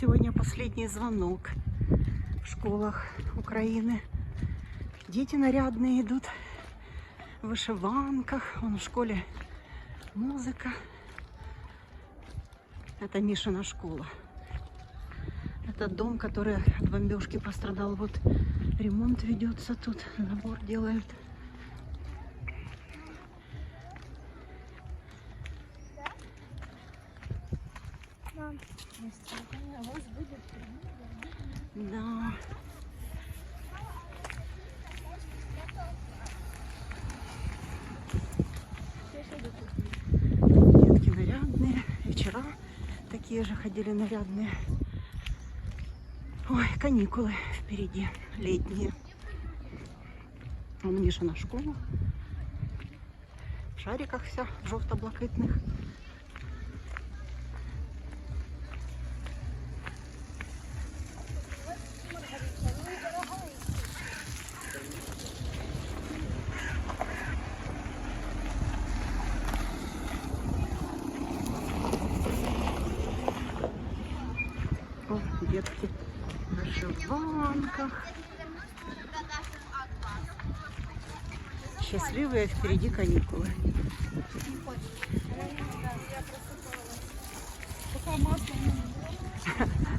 Сегодня последний звонок в школах Украины. Дети нарядные идут в вышиванках. Вон в школе музыка. Это Мишина школа. Это дом, который от бомбежки пострадал. Вот ремонт ведется тут, забор делают. Да. Детки нарядные. И Вчера такие же ходили нарядные. Ой, каникулы впереди, летние. Вон Миша на школу. В шариках вся, в жовто-блакитних. О, детки в вышиванках. Счастливые впереди каникулы.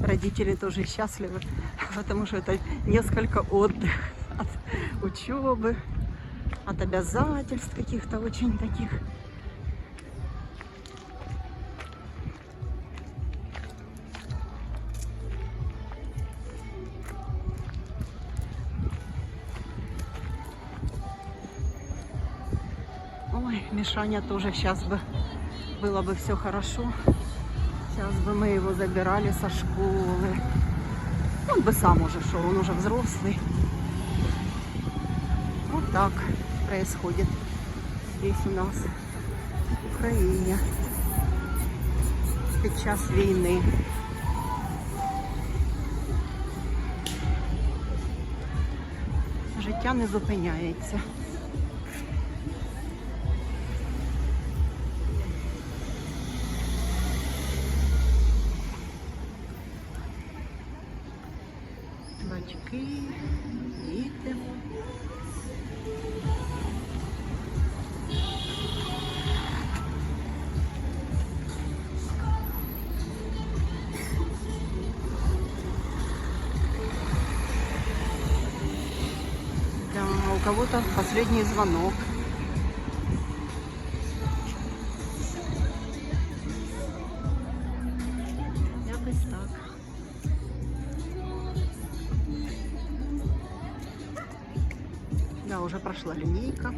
Родители тоже счастливы, потому что это несколько отдых от учебы, от обязательств каких-то очень таких. Ой, Мишаня тоже сейчас бы было бы все хорошо. Сейчас бы мы его забирали со школы. Он бы сам уже шел, он уже взрослый. Вот так происходит здесь у нас, в Украине, під час війни. Життя не зупиняється. Батьки, діти. Да, у кого-то последний звонок. Да, уже прошла линейка.